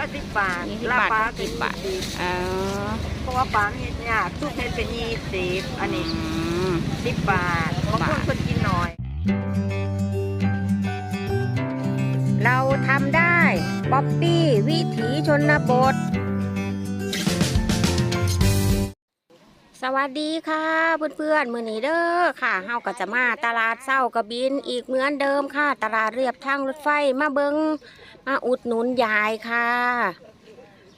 ก็สิบบาทยี่สิบลาบาทปลาก็สิบบาทเป็นยี่สิบเออเพราะว่าปลาเฮ็ดยากทุกเฮ็ดเป็นยี่สิบอันนี้มสิบบาทบางคนบาทคนกินน้อย เราทำได้ ป๊อปปี้ วิถีชนบท สวัสดีค่ะเพื่อนๆมือนี้เด้อค่ะเฮาก็จะมาตลาดเศร้ากระบินอีกเหมือนเดิมค่ะ ตลาดเรียบทางรถไฟมาเบิงมาอุดหนุนยายค่ะ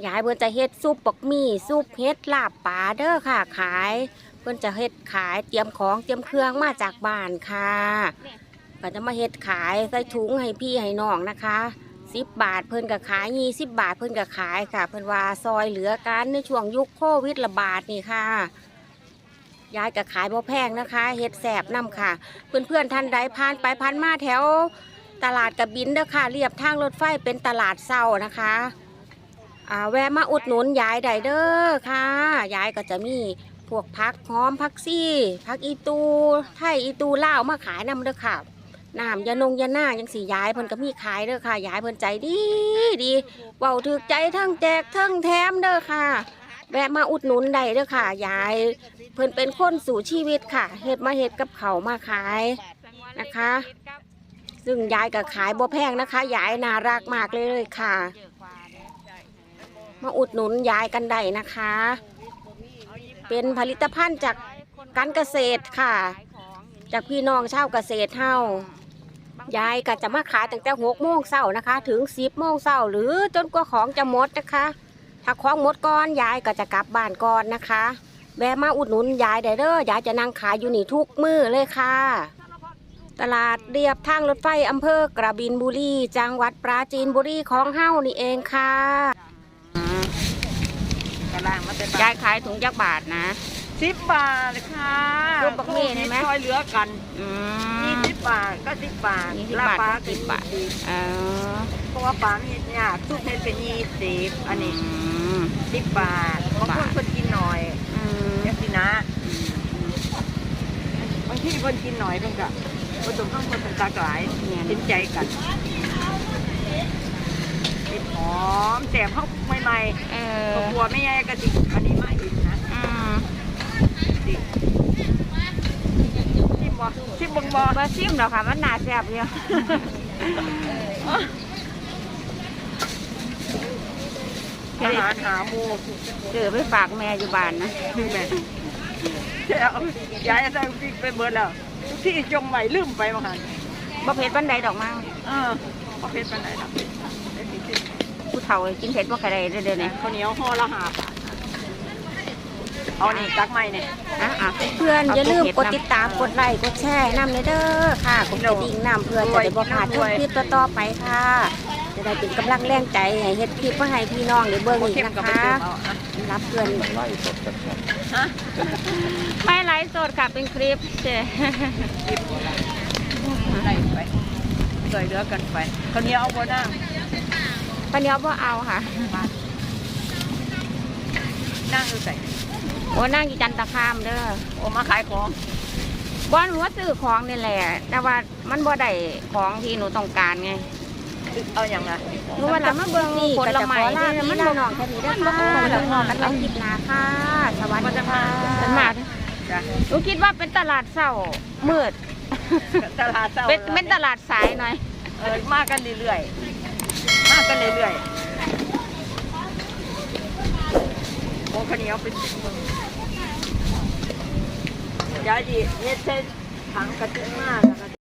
ยายเพิ่นจะเฮ็ดซุปบักหมี่ซุปเฮ็ดลาบป่าเด้อค่ะ ขาย เพิ่นจะเฮ็ดขายเตรียมของเตรียมเครื่องมาจากบ้านค่ะก็จะมาเฮ็ดขายใส่ถุงให้พี่ให้น้องนะคะสิบบาทเพิ่นก็ขายยี่สิบบาทเพิ่นก็ขายค่ะ เพิ่นว่าซอยเหลือกันในช่วงยุคโควิดระบาดนี่ค่ะ ยายก็ขายบ่แพงนะคะเฮ็ดแสบน้ำค่ะ เพื่อนๆท่านใดผ่านไปผ่านมาแถวตลาดกระบินเด้อค่ะเรียบทางรถไฟเป็นตลาดเศร้านะคะแวะมาอุดหนุนยายได้เด้อค่ะยายก็จะมีพวกพักหอมพักซี่พักอีตูไทยอีตูเล่ามาขายนำเด้อค่ะน้ำยานงยาหน้ายังสียายเพิ่นก็มีขายเด้อค่ะยายเพิ่นใจดีดีเว้าถึกใจทั้งแจกทั้งแถมเด้อค่ะ แวะมาอุดหนุนได้เด้อค่ะยายเพิ่นเป็นคนสู่ชีวิตค่ะเฮ็ดมาเฮ็ดกับเขาวมาขาย นะคะ ซึ่งยายก็ขายบ่แพงนะคะยายน่ารักมากเลยเลยค่ะ มาอุดหนุนยายกันได้นะคะ เป็นผลิตภัณฑ์จากการเกษตรค่ะ จากพี่น้องชาวเกษตรเฮายายก็จะมาขายตั้งแต่หกโมงเช้านะคะ ถึงสิบโมงเช้าหรือจนกว่าของจะหมดนะคะ ถ้าของหมดก่อนยายก็จะกลับบ้านก่อนนะคะ แวะมาอุดหนุนยายได้เด้อยายจะนั่งขายอยู่นี่ทุกมื้อเลยค่ะ ตลาดเรียบทางรถไฟอำเภอกระบินบุรีจังหวัดปราจีนบุรีของเฮานี่เองค่ะกระลางมาเป็นยายขายถุงจักบาทนะ สิบบาทค่ะรูปบักหมี่ได้ไหมซอยเหลือกันอืยี่ม สิบบาทก็สิบบาทยี่สิบลาบาทปลาก็สิบบาทเป็นยี่สิบเออเพราะว่าปลาเฮ็ดยากทุกเฮ็ดเป็นยี่สิบอันนี้อืมสิบบาทบางคนบาทคนกินน้อยอืมเดี๋ยวสินะบางที่คนกินน้อยเพิ่นก็ผสมข้างคนเป็นตากหลายเนี่ยเห็นใจกันติดหอมแจ่มเข้าใหม่เอๆอตัวบัวไม่แย่กะติอันนี้มาอินนะอืมติ ชิมบ่ชิมเบังบ่บะซิมดอกค่ะ มันน่าแซ่บอยู่อาหารหาหมูเจอไปฝากแม่อยู่บ้านนะคือแม่เอายายใส่พริกไปเบิดแล้วทุกที่จงไว้ลืมไปมาหันบ่เผ็ดบันไดดอกมาเออพอเพชรปานไหนดอกได้สิสิผู้เฒ่ากินเผ็ดบ่ค่อยได้เด้อเดี๋ยวนี้ข้าวเหนียวห่อละห้าบาท เอานี่ตักไม้เนี่ย อะอะเพื่อนอย่าลืมกดติดตามกดไลค์กดแชร์นำเลยเด้อค่ะกดกระดิ่งนำเพื่อจะได้บ่พลาดทุกคลิปต่อๆไปค่ะ จะได้เป็นกำลังแรงใจให้เฮ็ดคลิปมาให้พี่น้องได้เบิ่งโออีกเข้มนะกับไปคะเติมเอาอะรับเพื่อนฮะไม่ไลฟ์สดค่ะเป็นคลิปเจ้ไล่ไปสวยเหลือกันไปข้าวเหนียวเอาบ่นั่งปันเดียวบ่เอาค่ะนั่งอยู่ใส่ โอ้นั่งอยู่จันตะคามเด้อโอ้มาขายของบ้านหนูว่าซื้อของนี่แหละ แต่ว่ามันบ่ได้ของที่หนูต้องการไงเอาอย่างไรหนูว่าเรามาเบิ่งผลไม้ที่มันบ่น้องแค่นี้เด้อค่ะแล้วพอกันเอาคลิปหน้าค่ะสวัสดีค่ะสมาจ้ะหนูคิดว่าเป็นตลาดเช้ามืดตลาดเช้าเป็นเป็นตลาดสายหน่อยเออมากันเรื่อยๆมากันเรื่อยๆโอ้ ข้าวเหนียวเป็นสิบมึงยายดีเฮ็ดเส้นถังกระตุ้นมากแล้วก็